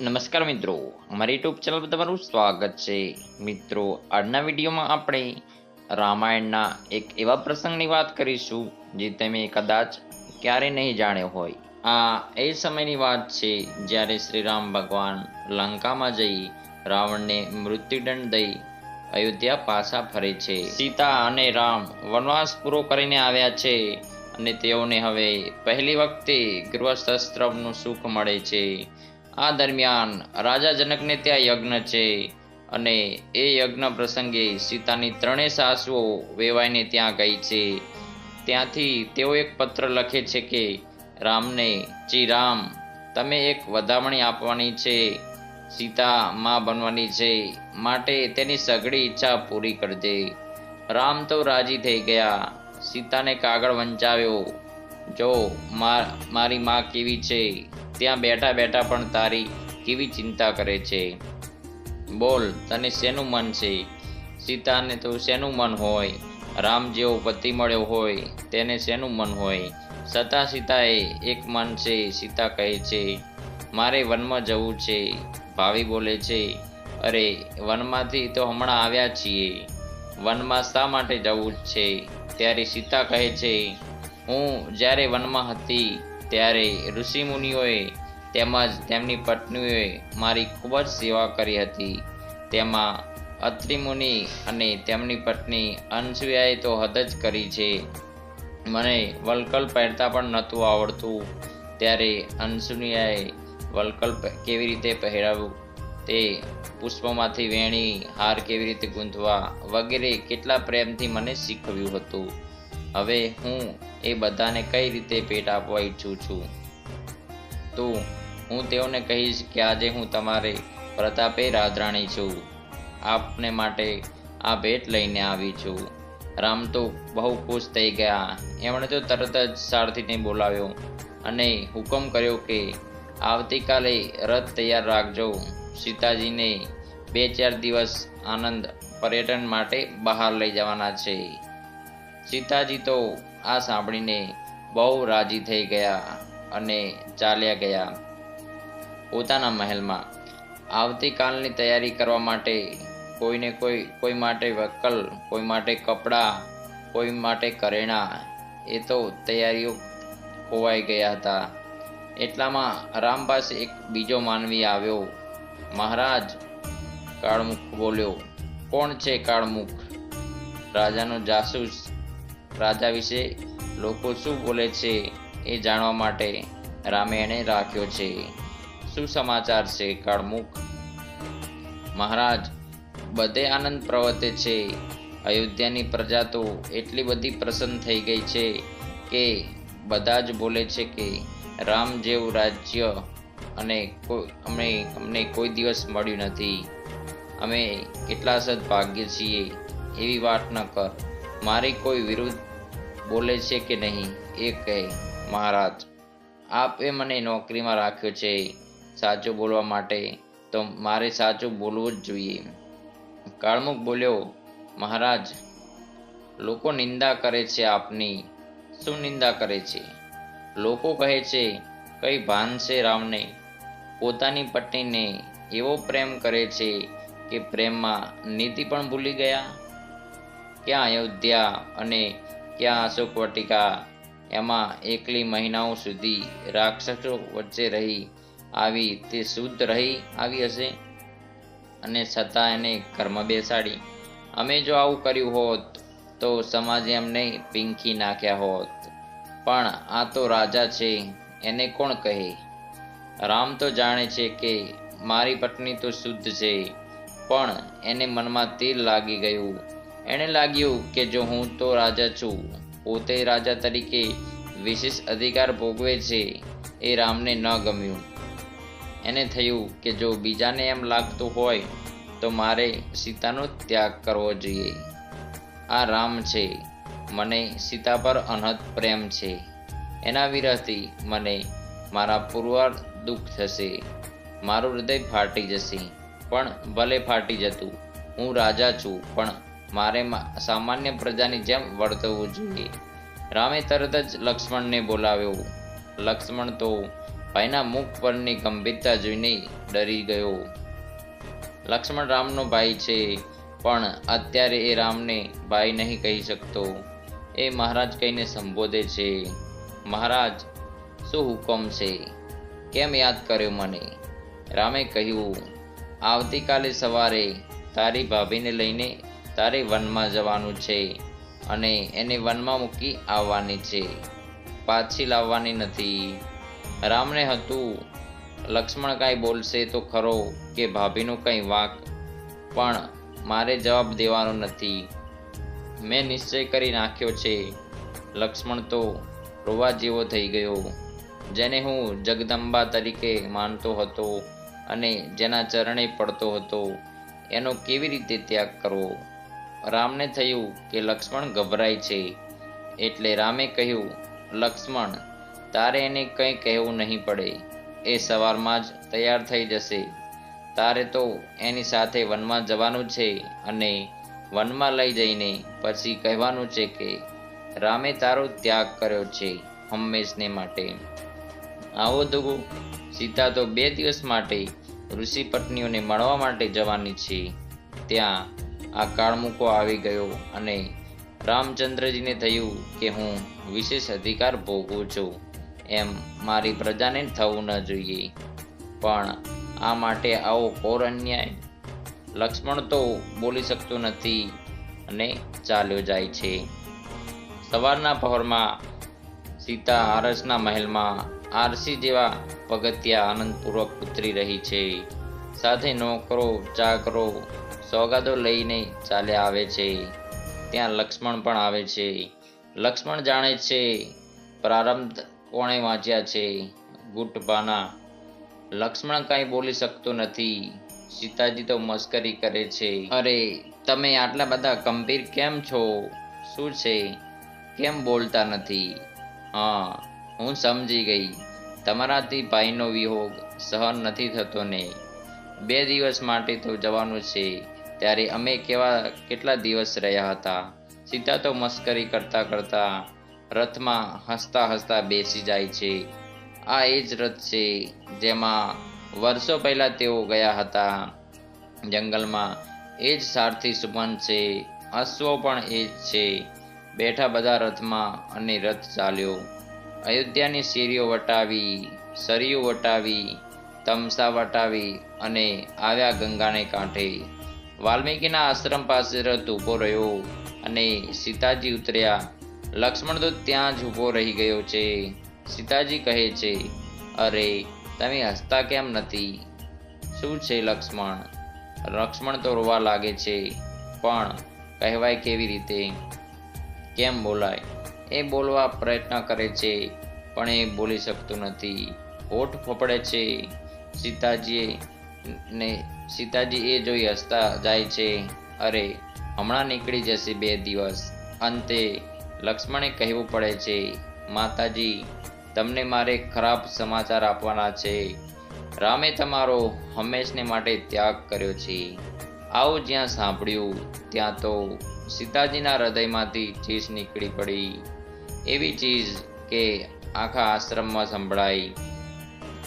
નમસ્કાર મિત્રો. અમારી યુટ્યુબ ચેનલ પર તમારું સ્વાગત છે. મિત્રો, આજના વિડીયોમાં આપણે રામાયણના એક એવા પ્રસંગની વાત કરીશું, જે તમે કદાચ ક્યારે નહીં જાણ્યો હોય. આ એ સમયની વાત છે, જ્યારે શ્રી રામ ભગવાન લંકામાં જઈ રાવણને મૃત્યુદંડ દઈ અયોધ્યા પાછા ફરે છે. સીતા અને રામ વનવાસ પૂરો કરીને આવ્યા છે અને તેઓને હવે પહેલી વખતે ગૃહસ્થાશ્રમનું સુખ મળે છે. આ દરમિયાન રાજા જનકને ત્યાં યજ્ઞ છે અને એ યજ્ઞ પ્રસંગે સીતાની ત્રણેય સાસુઓ વેવાઈને ત્યાં ગઈ છે. ત્યાંથી તેઓ એક પત્ર લખે છે કે, રામને જી રામ તમે એક વધામણી આપવાની છે. સીતા માં બનવાની છે. માટે તેની સઘળી ઈચ્છા પૂરી કરજે. રામ તો રાજી થઈ ગયા. સીતાને કાગળ વંચાવ્યો. જો મારી માં કેવી છે? ત્યાં બેઠા બેઠા પણ તારી કેવી ચિંતા કરે છે? બોલ, તને શેનું મન છે? સીતાને તો શેનું મન હોય? રામ જેવો પતિ મળ્યો હોય, તેને શેનું મન હોય? સતા સીતાએ એક મન છે, સીતા કહે છે, મારે વનમાં જવું છે. ભાવી બોલે છે, અરે, વનમાંથી તો હમણાં આવ્યા છીએ. વનમાં શા માટે જવું છે? ત્યારે સીતા કહે છે, હું જ્યારે વનમાં હતી ત્યારે ઋષિમુનિઓએ તેમજ તેમની પત્નીઓએ મારી ખૂબ જ સેવા કરી હતી. તેમાં અત્રિ મુનિ અને તેમની પત્ની અનસુયાએ તો હદ જ કરી છે. મને વલકલ પહેરતા પણ નહોતું આવડતું. ત્યારે અનસુનિયાએ વલકલ કેવી રીતે પહેરાવવું તે પુષ્પમાંથી વેણી, હાર કેવી રીતે ગૂંથવા વગેરે કેટલા પ્રેમથી મને શીખવ્યું હતું. હવે હું એ બધાને કઈ રીતે ભેટ આપવા ઈચ્છું છું? તો હું તેઓને કહીશ કે આજે હું તમારે પ્રતાપે રાધરાણી છું. આપને માટે આ ભેટ લઈને આવી છું. રામ તો બહુ ખુશ થઈ ગયા. એમણે તો તરત જ સારથીને બોલાવ્યો અને હુકમ કર્યો કે આવતીકાલે રથ તૈયાર રાખજો. સીતાજીને બે ચાર દિવસ આનંદ પર્યટન માટે બહાર લઈ જવાના છે. સીતાજી તો આ સાંભળીને બહુ રાજી થઈ ગયા અને ચાલ્યા ગયા. પોતાના મહેલમાં આવતીકાલની તૈયારી કરવા માટે કોઈને કોઈ કોઈ માટે વકલ કોઈ માટે કપડાં, કોઈ માટે કરેણા, એ તો તૈયારીઓ ખોવાઈ ગયા હતા. એટલામાં રામ પાસે એક બીજો માનવી આવ્યો. મહારાજ, કાળમુખ બોલ્યો, કોણ છે કાળમુખ? રાજાનો જાસૂસ રાજા વિશે લોકો શું બોલે છે એ જાણવા માટે રામે એને રાખ્યો છે. શું સમાચાર છે કાળમુખ? મહારાજ, બધે આનંદ પ્રવર્તે છે. અયોધ્યાની પ્રજા તો એટલી બધી પ્રસન્ન થઈ ગઈ છે કે બધા જ બોલે છે કે રામ જેવું રાજ્ય અને અમે અમને કોઈ દિવસ મળ્યું નથી. અમે કેટલા સદભાગ્ય છીએ એવી વાત ન કર. મારી કોઈ વિરુદ્ધ બોલે છે કે નહીં, એ કહે, મહારાજ, આપે મને નોકરીમાં રાખ્યો છે, સાચું બોલવા માટે, તો મારે સાચું બોલવું જ જોઈએ. કાળમુખ બોલ્યો, મહારાજ, લોકો નિંદા કરે છે આપની, શું નિંદા કરે છે? લોકો કહે છે, કઈ ભાન છે રામને, પોતાની પત્નીને એવો પ્રેમ કરે છે કે પ્રેમમાં નીતિ પણ ભૂલી ગયા? ક્યાં અયોધ્યા અને ક્યાં અશોક વાટિકા? એમાં એકલી મહિનાઓ સુધી રાક્ષસો વચ્ચે રહી. આવી તે શુદ્ધ રહી આવી હશે? અને છતાં એને ઘરમાં બેસાડી. અમે જો આવું કર્યું હોત, તો સમાજે અમને પીંખી નાખ્યા હોત. પણ આ તો રાજા છે, એને કોણ કહે? રામ તો જાણે છે કે મારી પત્ની તો શુદ્ધ છે, પણ એને મનમાં તીર લાગી ગયું. એને લાગ્યું કે જો હું તો રાજા છું, પોતે રાજા તરીકે વિશેષ અધિકાર ભોગવે છે, એ રામને ન ગમ્યું. એને થયું કે જો બીજાને એમ લાગતું હોય, તો મારે સીતાનો ત્યાગ કરવો જોઈએ. આ રામ છે, મને સીતા પર અનહદ પ્રેમ છે. એના વિરહથી મને મારા પુરવાર દુઃખ થશે. મારું હૃદય ફાટી જશે, પણ ભલે ફાટી જતું, હું રાજા છું, પણ મારે સામાન્ય પ્રજાની જેમ વર્તવું જોઈએ. રામે તરત જ લક્ષ્મણને બોલાવ્યો. લક્ષ્મણ તો ભાઈના મુખ પરની ગંભીરતા જોઈને ડરી ગયો. લક્ષ્મણ રામનો ભાઈ છે, પણ અત્યારે એ રામને ભાઈ નહીં કહી શકતો. એ મહારાજ કહીને સંબોધે છે, મહારાજ, શું હુકમ છે? કેમ યાદ કર્યો મને? રામે કહ્યું, આવતીકાલે સવારે તારી ભાભીને લઈને તારે વનમાં જવાનું છે અને એને વનમાં મૂકી આવવાની છે. પાછી લાવવાની નથી. રામને હતું. લક્ષ્મણ કાંઈ બોલશે તો ખરો કે ભાભીનું કંઈ વાંક. પણ મારે જવાબ દેવાનો નથી. મેં નિશ્ચય કરી નાખ્યો છે. લક્ષ્મણ તો રોવા જેવો થઈ ગયો. જેને હું જગદંબા તરીકે માનતો હતો અને જેના ચરણે પડતો હતો, એનો કેવી રીતે ત્યાગ કરવો? રામને થયું કે લક્ષ્મણ ગભરાય છે. એટલે રામે કહ્યું, લક્ષ્મણ, તારે એને કંઈ કહેવું નહીં પડે. એ સવારમાં જ તૈયાર થઈ જશે. તારે તો એની સાથે વનમાં જવાનું છે અને વનમાં લઈ જઈને પછી કહેવાનું છે કે, રામે તારો ત્યાગ કર્યો છે હંમેશને માટે. આવો દુગુ, સીતા તો બે દિવસ માટે ઋષિ પત્નીઓને મળવા માટે જવાની છે. ત્યાં આ કાળમુકો આવી ગયો અને રામચંદ્રજીને થયું કે હું વિશેષ અધિકાર ભોગવું છું. એમ મારી પ્રજાને થવું ન જોઈએ. પણ આ માટે આવો કોર અન્યાય? લક્ષ્મણ તો બોલી શકતો નથી અને ચાલ્યો જાય છે. સવારના પહોરમાં સીતા આરસના મહેલમાં આરસી જેવા પગથિયા આનંદપૂર્વક ઉતરી રહી છે. સાથે નોકરો, ચાકરો સોગાદો લઈને ચાલ્યા આવે છે. ત્યાં લક્ષ્મણ પણ આવે છે. લક્ષ્મણ જાણે છે, પ્રારંભ કોણે વાંચ્યા છે? ગુટબાના. લક્ષ્મણ કાંઈ બોલી શકતો નથી. સીતાજી તો મસ્કરી કરે છે. અરે, તમે આટલા બધા ગંભીર કેમ છો? શું છે? કેમ બોલતા નથી? હા, હું સમજી ગઈ. તમારાથી ભાઈનો વિયોગ સહન નથી થતો ને. બે દિવસ માટે તો જવાનું છે. ત્યારે અમે કેવા કેટલા દિવસ રહ્યા હતા? સીતા તો મસ્કરી કરતા કરતા રથમાં હસતા હસતા બેસી જાય છે. આ એ જ રથ છે જેમાં વર્ષો પહેલા તેઓ ગયા હતા. જંગલમાં એ જ સારથી સુમન છે અશ્વો પણ એ જ છે. બેઠા બધા રથમાં અને રથ ચાલ્યો. અયોધ્યાની શેરીઓ વટાવી, સરિયું વટાવી, તમસા વટાવી અને આવ્યા ગંગાને કાંઠે. વાલ્મીકીના આશ્રમ પાસે રથ ઊભો રહ્યો અને સીતાજી ઉતર્યા. લક્ષ્મણ તો ત્યાં જ ઊભો રહી ગયો છે. સીતાજી કહે છે, અરે, તમે હસતા કેમ નથી? શું છે લક્ષ્મણ? લક્ષ્મણ તો રોવા લાગે છે, પણ કહેવાય કેવી રીતે? કેમ બોલાય? એ બોલવા પ્રયત્ન કરે છે, પણ એ બોલી શકતું નથી. ઓઠ ફફડે છે. સીતાજીએ ને સીતાજી એ જોઈ હસતા જાય છે, અરે, હમણાં નીકળી જશે બે દિવસ. અંતે લક્ષ્મણે કહેવું પડે છે, માતાજી, તમને મારે ખરાબ સમાચાર આપવાના છે. રામે તમારો હંમેશને માટે ત્યાગ કર્યો છે. આવું જ્યાં સાંભળ્યું, ત્યાં તો સીતાજીના હૃદયમાંથી ચીસ નીકળી પડી. એવી ચીજ કે આખા આશ્રમમાં સંભળાઈ.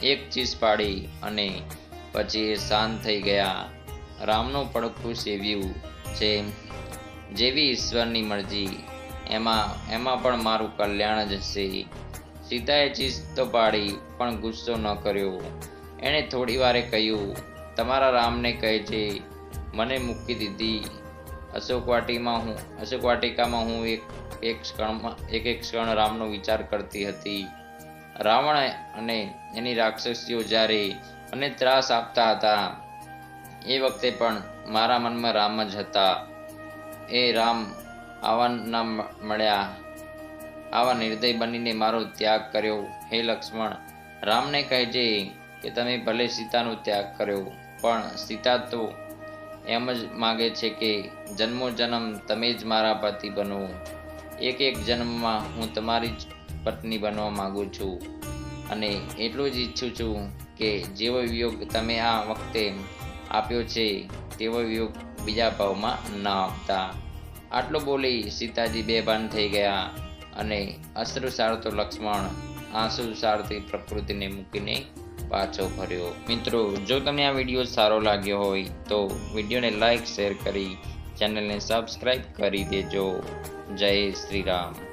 એક ચીસ પાડી અને પછી એ શાંત થઈ ગયા. રામનું પડખું સેવ્યું છે. જેવી ઈશ્વરની મરજી. એમાં એમાં પણ મારું કલ્યાણ જ હશે. સીતાએ ચીસ તો પાડી, પણ ગુસ્સો ન કર્યો. એણે થોડી વારે કહ્યું, તમારા રામને કહે છે, મને મૂકી દીધી. અશોકવાટીમાં હું અશોકવાટિકામાં હું એક એક ક્ષણમાં એક એક ક્ષણ રામનો વિચાર કરતી હતી. રાવણ અને એની રાક્ષસીઓ જ્યારે મને ત્રાસ આપતા હતા. એ વખતે પણ મારા મનમાં રામ જ હતા. એ રામ આવા મળ્યા. આવા નિર્દય બનીને મારો ત્યાગ કર્યો. હે લક્ષ્મણ, રામને કહેજે કે તમે ભલે સીતાનો ત્યાગ કર્યો, પણ સીતા તો એમ જ માગે છે કે જન્મો જન્મ તમે જ મારા પતિ બનો. એક એક જન્મમાં હું તમારી જ પત્ની બનવા માગું છું અને એટલું જ ઈચ્છું છું કે જેવો વિયોગ તમે આ વખતે આપ્યો છે, તેવો વિયોગ બીજા ભાવમાં ન આપતા. આટલું બોલી સીતાજી બેભાન થઈ ગયા અને અશ્રુ સારતો લક્ષ્મણ આંસુ સારતી પ્રકૃતિને મૂકીને પાછો ફર્યો. મિત્રો, જો તમને આ વીડિયો સારો લાગ્યો હોય તો વિડીયોને લાઈક, શેર કરી ચેનલને સબસ્ક્રાઈબ કરી દેજો. જય શ્રી રામ.